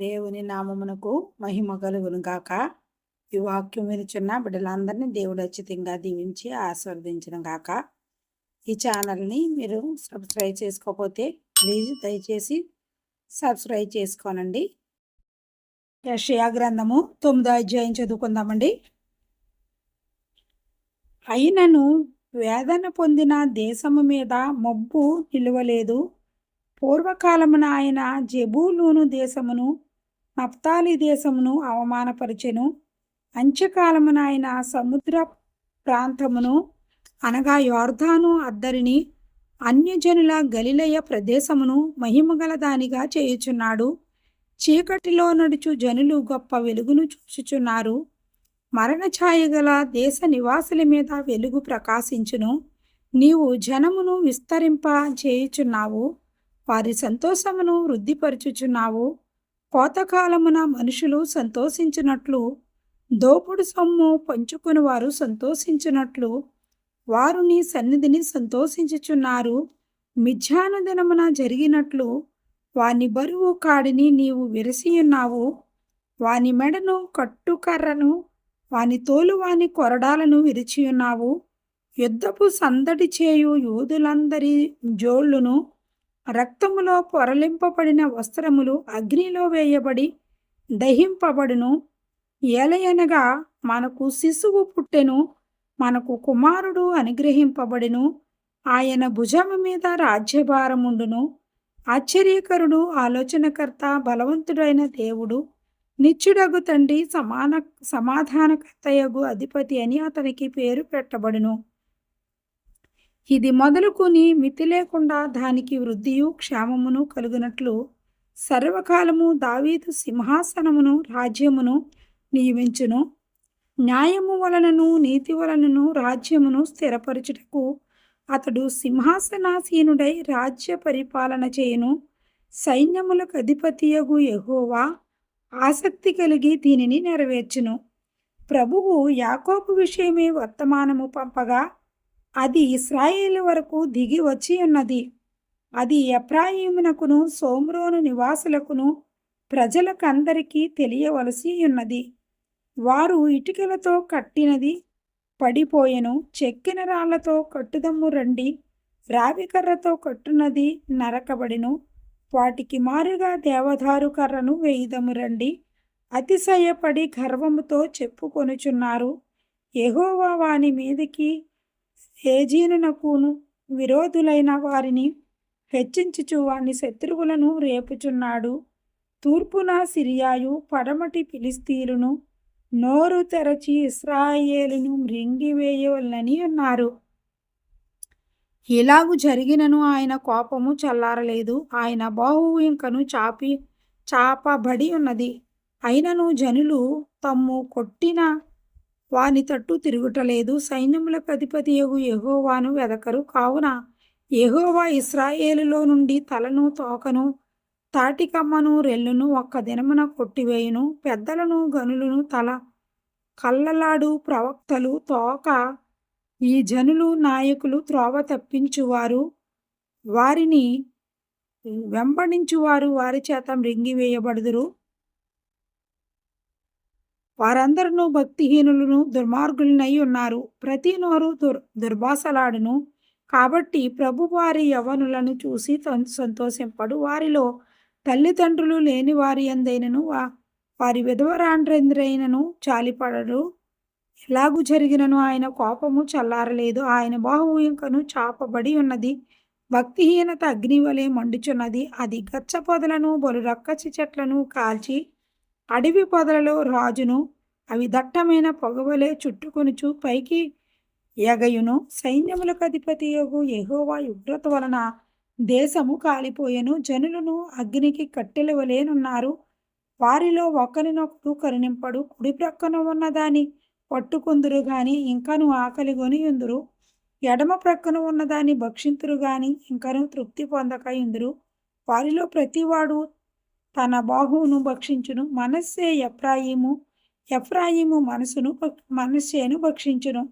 దేవుని నామమునకు మహిమ కలుగును గాక. ఈ వాక్యం వినిచున్న బిడ్డలందరినీ దేవుడు అచ్చితంగా దీవించి ఆస్వాదించడం గాక. ఈ ఛానల్ని మీరు సబ్స్క్రైబ్ చేసుకోకపోతే ప్లీజ్ దయచేసి సబ్స్క్రైబ్ చేసుకోనండి. యషయా గ్రంథము తొమ్మిదో అధ్యాయం చదువుకుందామండి. అయినను వేదన పొందిన దేశము మీద మబ్బు నిలువలేదు. పూర్వకాలమున ఆయన జబూలూను దేశమును నప్తాలి దేశమును అవమానపరిచెను. అంత్యకాలమున ఆయన సముద్ర ప్రాంతమును అనగా యోర్ధాను అద్దరిని అన్యజనుల గలిలయ ప్రదేశమును మహిమగల దానిగా చేయుచున్నాడు. చీకటిలో నడుచు జనులు గొప్ప వెలుగును చూచుచున్నారు. మరణ ఛాయగల దేశ నివాసుల మీద వెలుగు ప్రకాశించును. నీవు జనమును విస్తరింప చేయుచున్నావు. వారి సంతోషమును వృద్ధిపరుచుచున్నావు. కోతకాలమున మనుషులు సంతోషించినట్లు దోపుడు సొమ్ము పంచుకుని వారు సంతోషించినట్లు వారు నీ సన్నిధిని సంతోషించుచున్నారు. మిథ్యాన దినమున జరిగినట్లు వాని బరువు కాడిని నీవు విరసియున్నావు. వాని మెడను కట్టుకర్రను వాని తోలు వాని కొరడాలను విరిచియున్నావు. యుద్ధపు సందడి చేయు యూదులందరి జోళ్ళును రక్తములో పొరలింపబడిన వస్త్రములు అగ్నిలో వేయబడి దహింపబడును. ఏలయనగా మనకు శిశువు పుట్టెను మనకు కుమారుడు అనుగ్రహింపబడిను. ఆయన భుజము మీద రాజ్యభారముండును. ఆశ్చర్యకరుడు ఆలోచనకర్త బలవంతుడైన దేవుడు నిత్యుడగు తండ్రి సమాన సమాధానకర్తయగు అధిపతి అని అతనికి పేరు పెట్టబడును. ఇది మొదలుకొని మితి లేకుండా దానికి వృద్ధియు క్షేమమును కలుగునట్లు సర్వకాలము దావీదు సింహాసనమును రాజ్యమును నియమించును. న్యాయము వలనను నీతి వలనను రాజ్యమును స్థిరపరచుటకు అతడు సింహాసనాసీనుడై రాజ్య పరిపాలన చేయును. సైన్యములకు అధిపతియగు యహోవా ఆసక్తి కలిగి దీనిని నెరవేర్చును. ప్రభువు యాకోబు విషయమే వర్తమానము పంపగా అది ఇస్రాయేల్ వరకు దిగి వచ్చి ఉన్నది. అది ఎప్రాయిమునకును సోమ్రోను నివాసులకును ప్రజలకందరికీ తెలియవలసి ఉన్నది. వారు ఇటుకలతో కట్టినది పడిపోయెను చెక్కిన రాళ్ళతో కట్టుదమ్ము రండి రావికర్రతో కట్టునది నరకబడిను వాటికి మారుగా దేవదారు కర్రను వేయుదము రండి అతిశయపడి గర్వముతో చెప్పుకొనుచున్నారు. ఎహోవా వాని మీదికి ఏజీనునకును విరోధులైన వారిని హెచ్చించుచు వాని శత్రువులను రేపుచున్నాడు. తూర్పున సిరియాయు పడమటి ఫిలిస్తీనును నోరు తెరచి ఇస్రాయేలును మృంగివేయవలనని అన్నారు. ఇలాగు జరిగినను ఆయన కోపము చల్లారలేదు. ఆయన బాహువింకను చాపి చాపబడి ఉన్నది. అయినను జనులు తమ్ము కొట్టిన వాని తట్టు తిరుగుటలేదు. సైన్యముల అధిపతి యగు యహోవాను వెదకరు. కావున యహోవా ఇస్రాయేలులో నుండి తలను తోకను తాటికమ్మను రెల్లును ఒక్క దినమున కొట్టివేయును. పెద్దలను గనులను తల కళ్ళలాడు ప్రవక్తలు తోక ఈ జనులు నాయకులు త్రోవ తప్పించువారు. వారిని వెంబడించువారు. వారి చేత మృంగివేయబడుదురు. వారందరూ భక్తిహీనులను దుర్మార్గులనై ఉన్నారు. ప్రతి నోరు దుర్ దుర్భాసలాడును కాబట్టి ప్రభు వారి యవనులను చూసి సంతోషింపడు. వారిలో తల్లిదండ్రులు లేని వారి అందైనను వారి విధవరాండ్రెంద్రైనను చాలిపడడు ఎలాగు జరిగినను ఆయన కోపము చల్లారలేదు. ఆయన బాహువు ఇంకను చాపబడి ఉన్నది. భక్తిహీనత అగ్ని వలె మండుచున్నది. అది గచ్చ పొదలను బలు రక్కచి చెట్లను కాల్చి అడవి పొదలలో రాజును అవి దట్టమైన పొగవలే చుట్టుకొనుచు పైకి ఎగయును. సైన్యములకు అధిపతి యొగు ఎహోవా ఉగ్రత వలన దేశము కాలిపోయెను. జనులను అగ్నికి కట్టెల వలేనున్నారు వారిలో ఒకరినొకడు కరుణింపడు. కుడి ప్రక్కన ఉన్నదాని పట్టుకుందురు గాని ఇంకను ఆకలి కొని ఉందురు ఎడమ ప్రక్కన ఉన్నదాన్ని భక్షింతురు గాని ఇంకను తృప్తి పొందక ఇందురు వారిలో ప్రతివాడు తన బాహువును భక్షించును. మనస్సే ఎఫ్రాయిము ఎఫ్రాయిము మనసును మనస్సేను భక్షించును.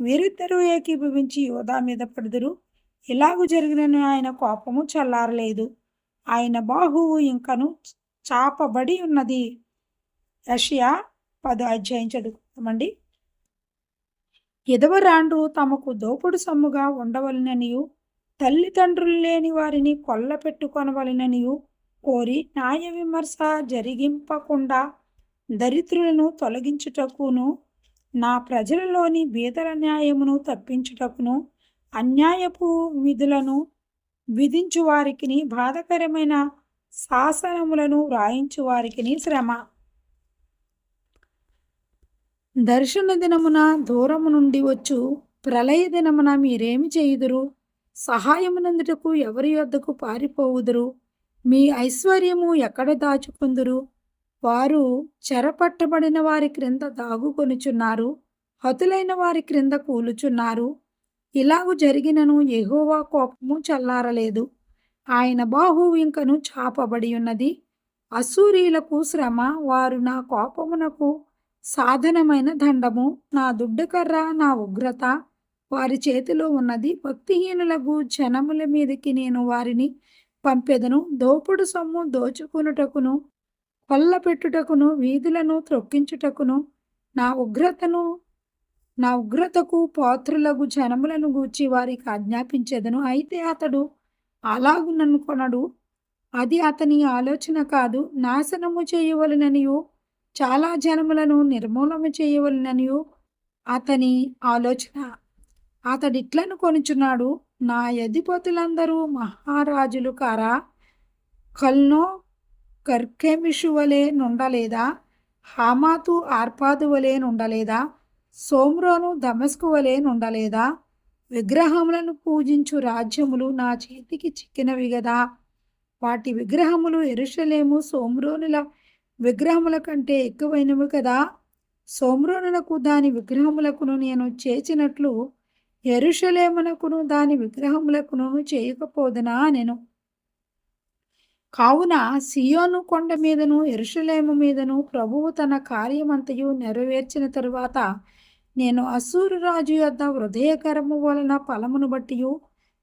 వీరిద్దరూ ఏకీభవించి యోధా మీద పడుదురు. ఇలాగు జరిగిన ఆయన కోపము చల్లారలేదు. ఆయన బాహువు ఇంకను చాపబడి ఉన్నది. యషియా పదో అధ్యాయం చదువుతామండి ఎదవరాండ్రు తమకు దోపుడు సొమ్ముగా ఉండవలననియు తల్లిదండ్రులు లేని వారిని కొల్ల పెట్టుకొనవలననియు కోరి న్యాయ విమర్శ జరిగింపకుండా దరిద్రులను తొలగించుటకును నా ప్రజలలోని బీదల న్యాయమును తప్పించుటకును అన్యాయపు విధులను విధించు వారికి బాధకరమైన శాసనములను వ్రాయించు వారికి శ్రమ. దర్శన దినమున దూరము నుండి వచ్చు ప్రళయ దినమున మీరేమి చేయుదురు? సహాయమునందుటకు ఎవరి యొద్దకు పారిపోవుదురు? మీ ఐశ్వర్యము ఎక్కడ దాచుకుందురు? వారు చెరపట్టబడిన వారి క్రింద దాగుకొనుచున్నారు హతులైన వారి క్రింద కూలుచున్నారు. ఇలాగు జరిగినను ఎహోవా కోపము చల్లారలేదు. ఆయన బాహు ఇంకను చాపబడి ఉన్నది అసూరీలకు శ్రమ వారు నా కోపమునకు సాధనమైన దండము నా దుడ్డకర్ర నా ఉగ్రత వారి చేతిలో ఉన్నది. భక్తిహీనులకు జనముల మీదకి నేను వారిని పంపెదను దోపుడు సొమ్ము దోచుకునుటకును కొల్ల పెట్టుటకును వీధులను త్రొక్కించుటకును నా ఉగ్రతను నా ఉగ్రతకు పాత్రులకు జనములను గూర్చి వారికి ఆజ్ఞాపించేదను. అయితే అతడు అలాగు నన్ను కొనడు. అది అతని ఆలోచన కాదు. నాశనము చేయవలననియు చాలా జనములను నిర్మూలన చేయవలననియు అతని ఆలోచన. అతడిట్లను కొనుచున్నాడు. నా అధిపతులందరూ మహారాజులు కారా? కల్నో కర్కెమిషు వలె నుండలేదా? హామాతు ఆర్పాదు వలె నుండలేదా? సోమ్రోను దమస్కు వలె నుండలేదా? విగ్రహములను పూజించు రాజ్యములు నా చేతికి చిక్కినవి గదా? వాటి విగ్రహములు ఎరుషలేము సోమ్రోనుల విగ్రహముల కంటే ఎక్కువైనవి కదా? సోమ్రోనులకు దాని విగ్రహములకును నేను చేసినట్లు ఎరుషలేమునకును దాని విగ్రహములకును చేయకపోదునా నేను? కావున సియోను కొండ మీదను ఎరుషలేము మీదను ప్రభువు తన కార్యమంతయు నెరవేర్చిన తరువాత నేను అసూరు రాజు యొద్ద హృదయకరము వలన ఫలమును బట్టి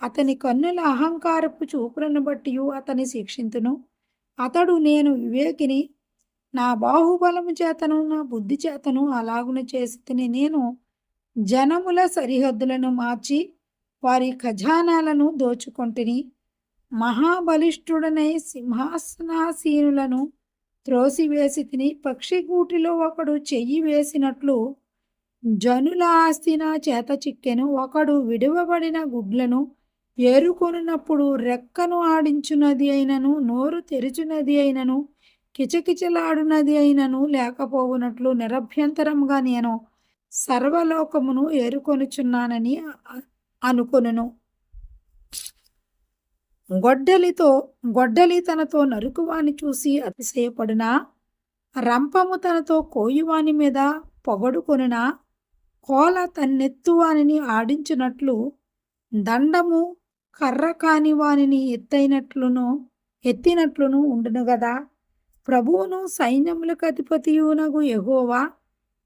అతని కన్నుల అహంకారపు చూపులను బట్టి అతని శిక్షింతును. అతడు నేను వివేకిని నా బాహుబలము చేతను నా బుద్ధి చేతను అలాగున చేసి తిని నేను జనముల సరిహద్దులను మార్చి వారి ఖజానాలను దోచుకొంటిని. మహాబలిష్ఠుడనై సింహాసనాసీనులను త్రోసివేసి తిని పక్షిగూటిలో ఒకడు చెయ్యి వేసినట్లు జనుల ఆస్తి నా చేత చిక్కెను. ఒకడు విడువబడిన గుడ్లను ఏరుకొనినప్పుడు రెక్కను ఆడించున్నది అయినను నోరు తెరిచినది అయినను కిచకిచలాడునది అయినను లేకపోవునట్లు నిరభ్యంతరంగా నేను సర్వలోకమును ఏరుకొనుచున్నానని అనుకొనును. గొడ్డలితో గొడ్డలి తనతో నరుకువాని చూసి అతిశయపడినా? రంపము తనతో కోయువాని మీద పొగడుకొనునా? కోల తన్నెత్తువానిని ఆడించినట్లు దండము కర్ర కాని వానిని ఎత్తైనట్లును ఎత్తినట్లును ఉండును గదా? ప్రభువును సైన్యములకు అధిపతియునగు ఎగోవా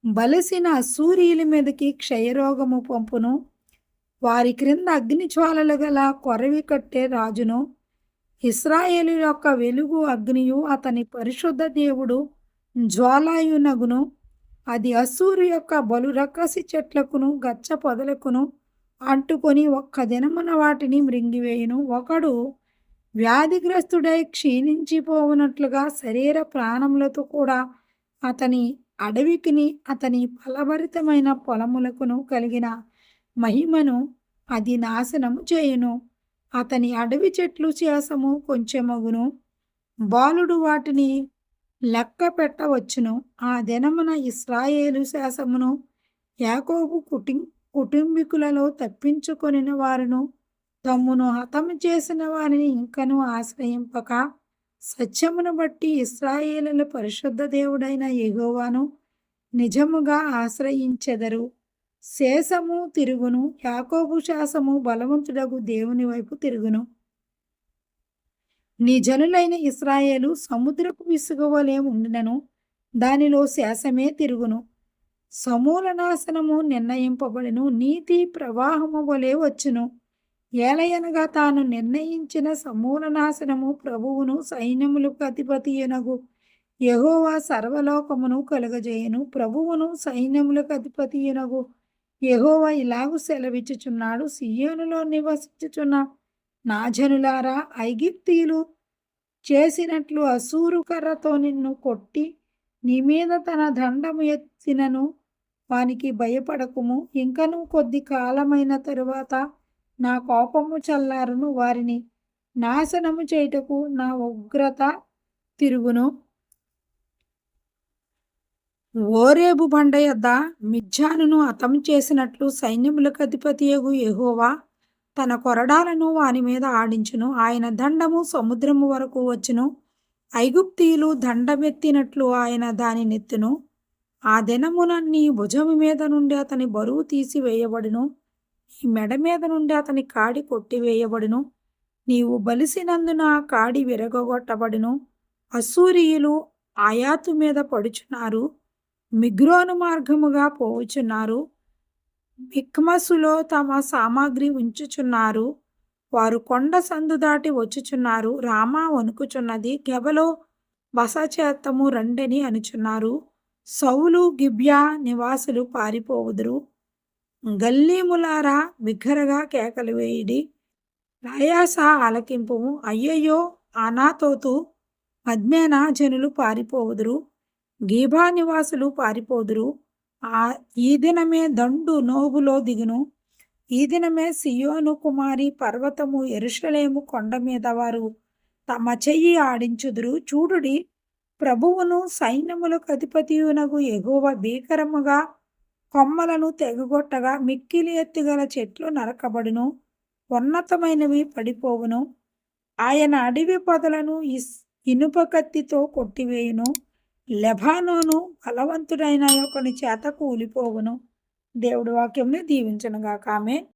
బలసిన సూర్యుల మీదకి క్షయరోగము పంపును. వారి క్రింద అగ్నిజ్వాలలు గల కొరవి కట్టే రాజును. ఇస్రాయేలు యొక్క వెలుగు అగ్నియు అతని పరిశుద్ధ దేవుడు జ్వాలాయునగును. అది అసూరు యొక్క బలు చెట్లకును గచ్చ పొదలకును అంటుకొని ఒక్క దినమున వాటిని మృంగివేయును. ఒకడు వ్యాధిగ్రస్తుడై క్షీణించిపోవునట్లుగా శరీర ప్రాణములతో కూడా అతని అడవికిని అతని ఫలభరితమైన పొలములకును కలిగిన మహిమను అది నాశనము చేయును. అతని అడవి చెట్లు చేసము కొంచెమగును. బాలుడు వాటిని లెక్క పెట్టవచ్చును. ఆ దినమున ఇస్రాయేలు శాసమును యాకోబు కుటి కుటుంబీకులలో తప్పించుకొనిన వారును తమ్మును హతము చేసిన వారిని ఇంకను ఆశ్రయింపక సత్యమును బట్టి ఇస్రాయేలుల పరిశుద్ధ దేవుడైన ఎగోవాను నిజముగా ఆశ్రయించెదరు. శేషము తిరుగును యాకోబు శాసము బలవంతుడగు దేవుని వైపు తిరుగును. నీ జనులైన ఇస్రాయేలు సముద్రపు విసుగవలే ఉండినను దానిలో శాసమే తిరుగును. సమూల నాశనము నిర్ణయింపబడిను నీతి ప్రవాహము వలె వచ్చును. ఏలయనగా తాను నిర్ణయించిన సమూల నాశనము ప్రభువును సైన్యములకు అధిపతియనగు యహోవా సర్వలోకమును కలుగజేయును ప్రభువును సైన్యములకు అధిపతియనగు యహోవా ఇలాగు సెలవిచ్చుచున్నాడు సియోనులో నివసించుచున్న నాజనులారా ఐగిప్తీయులు చేసినట్లు అసూరు కర్రతో నిన్ను కొట్టి నీ మీద తన దండము ఎత్తినను వానికి భయపడకుము. ఇంకను కొద్ది కాలమైన తరువాత నా కోపము చల్లారును వారిని నాశనము చేయుటకు నా ఉగ్రత తిరుగును. ఓరేబు బండ యొద్ద మిజ్జానును అతం చేసినట్లు సైన్యములకు అధిపతియగు ఎహోవా తన కొరడాలను వాని మీద ఆడించును. ఆయన దండము సముద్రము వరకు వచ్చును. ఐగుప్తీయులు దండమెత్తినట్లు ఆయన దాని నెత్తును. ఆ దినమున నీ భుజము మీద నుండి అతని బరువు తీసివేయబడును. నీ మెడ మీద నుండి అతని కాడి కొట్టివేయబడును. నీవు బలిసినందున కాడి విరగొట్టబడును అసూరియులు ఆయాతు మీద పడుచున్నారు. మిగ్రోను మార్గముగా పోవుచున్నారు. మిక్మసులో తమ సామాగ్రి ఉంచుచున్నారు. వారు కొండ సందు దాటి వచ్చుచున్నారు. రామా వణుకుచున్నది. గెబలో బస చేత్తము రండని అనుచున్నారు. సౌలు గిబ్యా నివాసులు పారిపోవుదురు. గల్లీములారా బిగ్గరగా కేకలు వేయిడి. రాయాస ఆలకింపు అయ్యయ్యో అనాతోతు పద్మేనా జనులు పారిపోవుదురు. గీబా నివాసులు పారిపోదురు. ఆ ఈ దినమే దండు నోగులో దిగును. ఈ దినమే సియోను కుమారి పర్వతము ఎరుషలేము కొండ మీద వారు తమ చెయ్యి ఆడించుదురు. చూడుడి ప్రభువును సైన్యములకు అధిపతియునగు ఎగువ భీకరముగా కొమ్మలను తెగగొట్టగా మిక్కిలి ఎత్తుగల చెట్లు నరకబడును ఉన్నతమైనవి పడిపోవును. ఆయన అడవి పొదలను ఇస్ ఇనుప కత్తితో కొట్టివేయును. లెబానోను బలవంతుడైన ఒకని చేత కూలిపోవును. దేవుడి వాక్యంని దీవించనుగాక. ఆమె